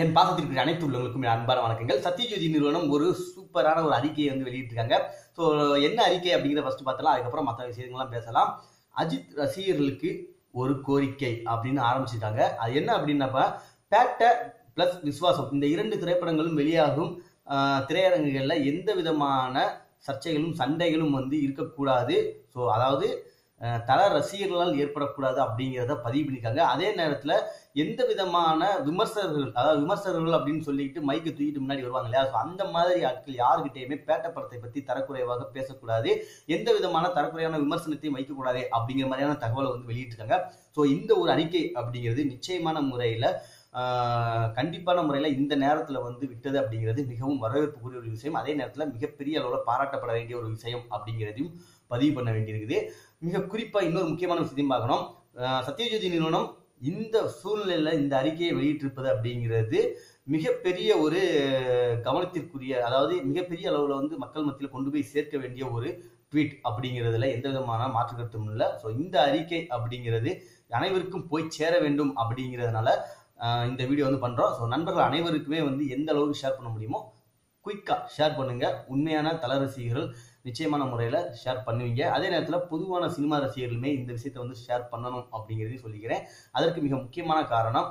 என் பாசத்திற்கு அனைத்து உள்ளவங்களுக்கும் என் அன்பான வணக்கங்கள். சத்யஜோதி நிறுவனம் ஒரு சூப்பரான ஒரு அறிக்கையை வந்து வெளியிட்டிருக்காங்க. ஸோ என்ன அறிக்கை அப்படிங்கிறத ஃபஸ்ட்டு பார்த்தலாம். அதுக்கப்புறம் மற்ற விஷயங்கள்லாம் பேசலாம். அஜித் ரசிகர்களுக்கு ஒரு கோரிக்கை அப்படின்னு ஆரம்பிச்சிருக்காங்க அது என்ன அப்படின்னாப்பா பேட்ட பிளஸ் விஸ்வாசம் இந்த இரண்டு திரைப்படங்களும் வெளியாகும் திரையரங்குகளில் எந்த விதமான சர்ச்சைகளும் சண்டைகளும் வந்து இருக்கக்கூடாது. ஸோ அதாவது தல ரசிகர்களால் ஏற்படக்கூடாது அப்படிங்கிறத பதிவு பண்ணியிருக்காங்க. அதே நேரத்தில் எந்த விதமான விமர்சகர்கள் அதாவது விமர்சகர்கள் அப்படின்னு சொல்லிட்டு மைக்கு தூக்கிட்டு முன்னாடி வருவாங்க இல்லையா? ஸோ அந்த மாதிரி ஆட்கள் யாருக்கிட்டையுமே பேட்ட படத்தை பற்றி தரக்குறைவாக பேசக்கூடாது. எந்த விதமான தரக்குறையான விமர்சனத்தையும் வைக்கக்கூடாது அப்படிங்கிற மாதிரியான தகவலை வந்து வெளியிட்டிருக்காங்க. ஸோ இந்த ஒரு அறிக்கை அப்படிங்கிறது நிச்சயமான முறையில் கண்டிப்பான முறையில் இந்த நேரத்தில் வந்து விட்டது அப்படிங்கிறது மிகவும் வரவேற்புக்குரிய ஒரு விஷயம். அதே நேரத்தில் மிகப்பெரிய அளவில் பாராட்டப்பட வேண்டிய ஒரு விஷயம் அப்படிங்கிறதையும் பதிவு பண்ண வேண்டியிருக்குது. மிக குறிப்பாக இன்னொரு முக்கியமான விஷயத்தையும் பார்க்கணும். சத்யஜோதி நிறுவனம் இந்த சூழ்நிலையில் இந்த அறிக்கையை வெளியிட்டிருப்பது அப்படிங்கிறது மிகப்பெரிய ஒரு கவனத்திற்குரிய அதாவது மிகப்பெரிய அளவில் வந்து மக்கள் மத்தியில் கொண்டு போய் சேர்க்க வேண்டிய ஒரு ட்வீட் அப்படிங்கிறதுல எந்த விதமான மாற்று கருத்தும் இல்லை. ஸோ இந்த அறிக்கை அப்படிங்கிறது அனைவருக்கும் போய் சேர வேண்டும் அப்படிங்கிறதுனால இந்த வீடியோ வந்து பண்ணுறோம் ஸோ நண்பர்கள் அனைவருக்குமே வந்து எந்த அளவுக்கு ஷேர் பண்ண முடியுமோ குயிக்காக ஷேர் பண்ணுங்கள் உண்மையான தல ரசிகர்கள் நிச்சயமான முறையில் ஷேர் பண்ணுவீங்க. அதே நேரத்தில் பொதுவான சினிமா ரசிகர்களுமே இந்த விஷயத்தை வந்து ஷேர் பண்ணணும் அப்படிங்கிறதையும் சொல்லிக்கிறேன். அதற்கு மிக முக்கியமான காரணம்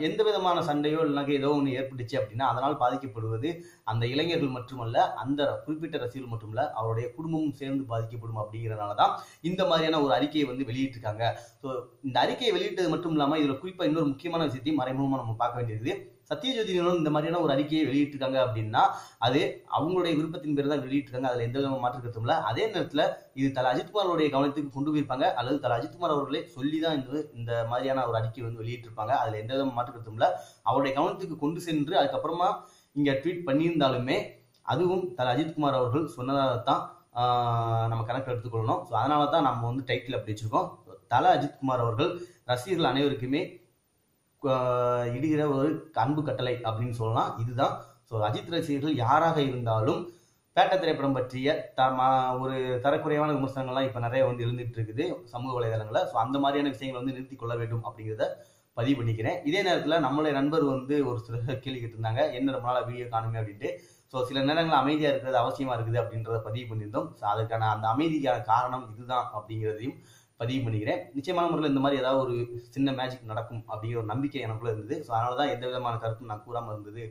எந்த விதமான சண்டையோ இல்லைனாக்க ஏதோ ஒன்று ஏற்பட்டுச்சு அப்படின்னா அதனால் பாதிக்கப்படுவது அந்த இளைஞர்கள் மட்டுமல்ல அந்த குறிப்பிட்ட ரசிகர்கள் மட்டுமல்ல அவருடைய குடும்பமும் சேர்ந்து பாதிக்கப்படும் அப்படிங்கிறனால தான் இந்த மாதிரியான ஒரு அறிக்கையை வந்து வெளியிட்டிருக்காங்க. ஸோ இந்த அறிக்கையை வெளியிட்டது மட்டும் இல்லாமல் இதில் குறிப்பாக இன்னொரு முக்கியமான விஷயத்தையும் மறைமுகமாக நம்ம பார்க்க வேண்டியது சத்யஜோதி நிறுவனம் இந்த மாதிரியான ஒரு அறிக்கையை வெளியிட்டிருக்காங்க அப்படின்னா அது அவங்களுடைய விருப்பத்தின் பேர் தான் வெளியிட்டிருக்காங்க. அதில் எந்த விதமான மாற்று இல்லை. அதே நேரத்தில் இது தல அஜித்குமாரோடைய கவனத்துக்கு கொண்டு போயிருப்பாங்க அல்லது தல அஜித்குமார் அவர்களே சொல்லி தான் இந்த இந்த மாதிரியான ஒரு அறிக்கை வந்து வெளியிட்டிருப்பாங்க. அதில் எந்த விதமான மாற்று இல்லை. அவருடைய கவனத்துக்கு கொண்டு சென்று அதுக்கப்புறமா இங்கே ட்வீட் பண்ணியிருந்தாலுமே அதுவும் தல அஜித்குமார் அவர்கள் சொன்னதாக தான் நம்ம கணக்கில் எடுத்துக்கொள்ளணும். ஸோ அதனால தான் நம்ம வந்து டைட்டில் அப்படி வச்சிருக்கோம். தலை அஜித்குமார் அவர்கள் ரசிகர்கள் அனைவருக்குமே இடுகிற ஒரு அன்பு கட்டளை அப்படின்னு சொல்லலாம். இதுதான். ஸோ அஜித் ரசிகர்கள் யாராக இருந்தாலும் பேட்ட திரைப்படம் பற்றிய த ஒரு தரக்குறைவான விமர்சனங்கள்லாம் இப்போ நிறைய வந்து எழுந்துட்டு இருக்குது சமூக வலைதளங்களில். ஸோ அந்த மாதிரியான விஷயங்களை வந்து நிறுத்தி கொள்ள வேண்டும் அப்படிங்கிறத பதிவு பண்ணிக்கிறேன். இதே நேரத்தில் நம்மளுடைய நண்பர் வந்து ஒரு சில கேள்வி கேட்டிருந்தாங்க. என்ன ரொம்ப நாளாக வீடியோ காணுமே அப்படின்ட்டு. ஸோ சில நேரங்கள் அமைதியாக இருக்கிறது அவசியமாக இருக்குது அப்படின்றத பதிவு பண்ணியிருந்தோம். ஸோ அதுக்கான அந்த அமைதிக்கான காரணம் இதுதான் அப்படிங்கிறதையும் பதிவு பண்ணிக்கிறேன். நிச்சயமான முறையில் இந்த மாதிரி ஏதாவது ஒரு சின்ன மேஜிக் நடக்கும் அப்படிங்கிற ஒரு நம்பிக்கை எனக்குள்ள இருந்தது. ஸோ அதனால தான் எந்த விதமான கருத்தும் நான் கூறாமல் இருந்தது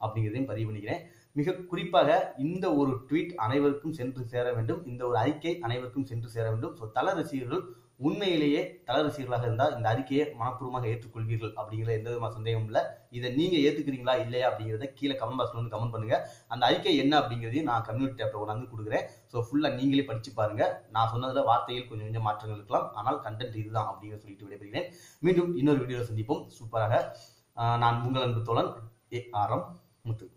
அப்படிங்கிறதையும் பதிவு பண்ணிக்கிறேன். மிக குறிப்பாக இந்த ஒரு ட்வீட் அனைவருக்கும் சென்று சேர வேண்டும். இந்த ஒரு அறிக்கை அனைவருக்கும் சென்று சேர வேண்டும். ஸோ தல ரசிகர்கள் உண்மையிலேயே தல ரசிகர்களாக இருந்தால் இந்த அறிக்கையை மனப்பூர்வமாக ஏற்றுக்கொள்வீர்கள் அப்படிங்கிற எந்த விதமான சந்தேகமும் இல்லை. இதை நீங்கள் ஏற்றுக்கிறீங்களா இல்லையா அப்படிங்கிறத கீழே கமெண்ட் பாக்ஸில் வந்து கமெண்ட் பண்ணுங்க. அந்த அறிக்கை என்ன அப்படிங்கிறதையும் நான் கம்யூனிட்டி டேப்பில் கொண்டாந்து கொடுக்குறேன். ஸோ ஃபுல்லாக நீங்களே படிச்சு பாருங்க. நான் சொன்னதில் வார்த்தையில் கொஞ்சம் கொஞ்சம் மாற்றங்கள் இருக்கலாம். ஆனால் கண்டென்ட் இதுதான் அப்படிங்கிற சொல்லிட்டு விடைபெறுகிறேன். மீண்டும் இன்னொரு வீடியோவில் சந்திப்போம். சூப்பராக. நான் உங்கள் அன்பு தோழன் ஏ ஆரம் முத்து.